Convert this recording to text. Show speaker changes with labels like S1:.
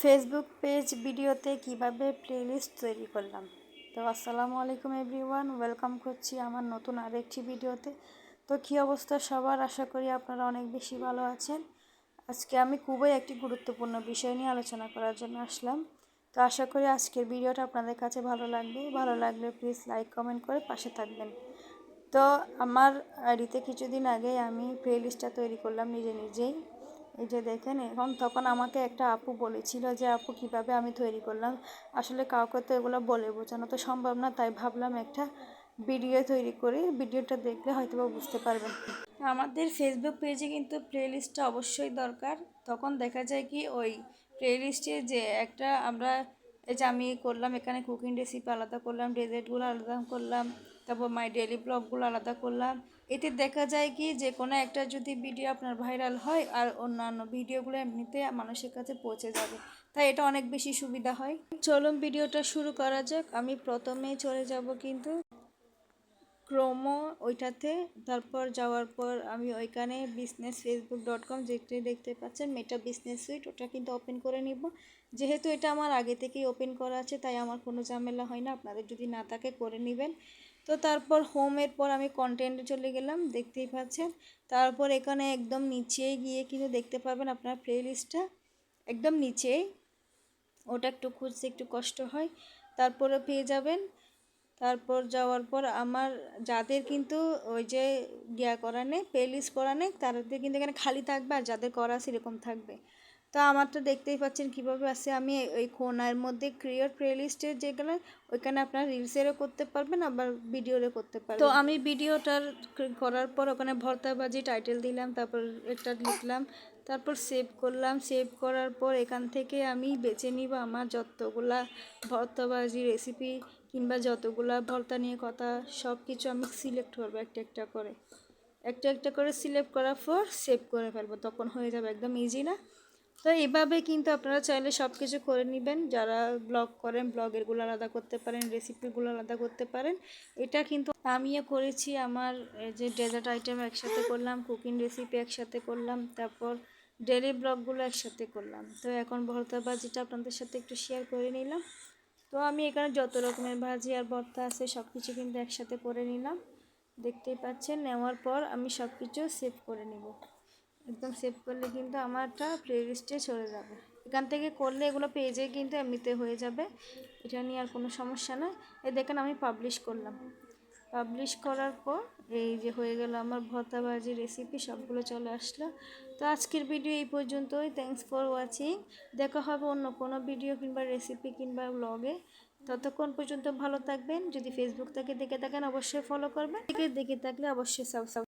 S1: Facebook page ভিডিওতে কীভাবে playlist তৈরি করলাম। তো আসসালামু আলাইকুম এভরিওয়ান ওয়েলকাম করছি আমার নতুন আরেকটি ভিডিওতে তো কী অবস্থা সবার? আশা করি আপনারা অনেক বেশি ভালো আছেন। আজকে আমি খুবই একটি গুরুত্বপূর্ণ বিষয় নিয়ে আলোচনা করার জন্য আসলাম। তো আশা করি আজকের ভিডিওটা আপনাদের কাছে ভালো লাগবে। ভালো লাগলে প্লিজ লাইক কমেন্ট করে পাশে থাকবেন। তো আমার আইডিতে কিছুদিন আগে আমি প্লেলিস্টটা তৈরি করলাম নিজে নিজেই। এই যে দেখেন, এখন তখন আমাকে একটা আপু বলেছিল যে, আপু, কীভাবে আমি তৈরি করলাম? আসলে কাউকে তো এগুলো বলে বোঝানো তো সম্ভব না, তাই ভাবলাম একটা ভিডিও তৈরি করি। ভিডিওটা দেখলে হয়তো বুঝতে পারবেন। আমাদের ফেসবুক পেজে কিন্তু প্লেলিস্টটা অবশ্যই দরকার। তখন দেখা যায় কি, ওই প্লেলিস্টে যে একটা আমরা, এই যে আমি করলাম, এখানে কুকিং রেসিপি আলাদা করলাম ডেজার্টগুলো আলাদা করলাম, তারপর মাই ডেলি ব্লগগুলো আলাদা করলাম এতে দেখা যায় কি যে কোনো একটা যদি ভিডিও আপনার ভাইরাল হয় আর অন্যান্য ভিডিওগুলো এমনিতে মানুষের কাছে পৌঁছে যাবে। তাই এটা অনেক বেশি সুবিধা হয়। চলুন ভিডিওটা শুরু করা যাক। আমি প্রথমেই চলে যাব কিন্তু ক্রোমো ওইটাতে। তারপর যাওয়ার পর আমি ওইখানে বিজনেস ফেসবুক ডট কম যেটি দেখতে পাচ্ছেন মেটা বিজনেস সুইট ওটা কিন্তু ওপেন করে নিব। যেহেতু এটা আমার আগে থেকেই ওপেন করা আছে, তাই আমার কোনো ঝামেলা হয় না। আপনাদের যদি না থাকে, করে নেবেন। তো তারপর হোমের পর আমি কন্টেন্টে চলে গেলাম, দেখতেই পাচ্ছেন। তারপর এখানে একদম নিচে গিয়ে কিন্তু দেখতে পাবেন আপনার প্লেলিস্টটা একদম নিচেই। ওটা একটু খুঁজতে একটু কষ্ট হয়। তারপরে পেয়ে যাবেন। তারপর যাওয়ার পর আমার যাদের কিন্তু ওই যে ইয়া করা নেই প্লেলিস্ট করা নেই, তাদের কিন্তু এখানে খালি থাকবে আর যাদের করা সেরকম থাকবে। তো আমারটা দেখতেই পাচ্ছেন কীভাবে আছে। আমি ওই কোনার মধ্যে ক্রিয়েট প্লেলিস্টের যেগুলো ওইখানে আপনার রিলসেরও করতে পারবেন, আবার ভিডিওরও করতে পারবেন। তো আমি ভিডিওটার করার পর ওখানে ভর্তাবাজি টাইটেল দিলাম, তারপর একটা লিখলাম, তারপর সেভ করলাম। সেভ করার পর এখান থেকে আমি বেছে নিব আমার যতগুলা ভর্তাবাজি রেসিপি কিংবা যতগুলা ভর্তা নিয়ে কথা সব কিছু আমি সিলেক্ট করব একটা একটা করে। একটা একটা করে সিলেক্ট করার পর সেভ করে ফেলব, তখন হয়ে যাবে একদম ইজি না। তো এভাবে কিন্তু আপনারা চাইলে সব কিছু করে নেবেন। যারা ব্লগ করেন ব্লগেরগুলো আলাদা করতে পারেন রেসিপিগুলো আলাদা করতে পারেন। এটা কিন্তু আমিও করেছি। আমার যে ডেজার্ট আইটেম একসাথে করলাম কুকিং রেসিপি একসাথে করলাম, তারপর ডেলি ব্লগগুলো একসাথে করলাম। তো এখন ভর্তা ভাজিটা আপনাদের সাথে একটু শেয়ার করে নিলাম। তো আমি এখানে যত রকমের ভাজি আর ভর্তা আছে সব কিছু কিন্তু একসাথে করে নিলাম। দেখতেই পাচ্ছেন, নেওয়ার পর আমি সব কিছু সেভ করে নিব। একদম সেভ করলে কিন্তু আমারটা প্লেলিস্টে চলে যাবে। এখান থেকে করলে এগুলো পেজে কিন্তু এমনিতে হয়ে যাবে। এটা নিয়ে আর কোনো সমস্যা নয় এ দেখেন আমি পাবলিশ করলাম। পাবলিশ করার পর এই যে হয়ে গেল আমার ভর্তাবাজি রেসিপি সবগুলো চলে আসলো। তো আজকের ভিডিও এই পর্যন্তই। থ্যাংকস ফর ওয়াচিং দেখা হবে অন্য কোনো ভিডিও কিংবা রেসিপি কিংবা ব্লগে ততক্ষণ পর্যন্ত ভালো থাকবেন। যদি ফেসবুক থেকে দেখে থাকেন, অবশ্যই ফলো করবেন। দেখে দেখে থাকলে অবশ্যই সাব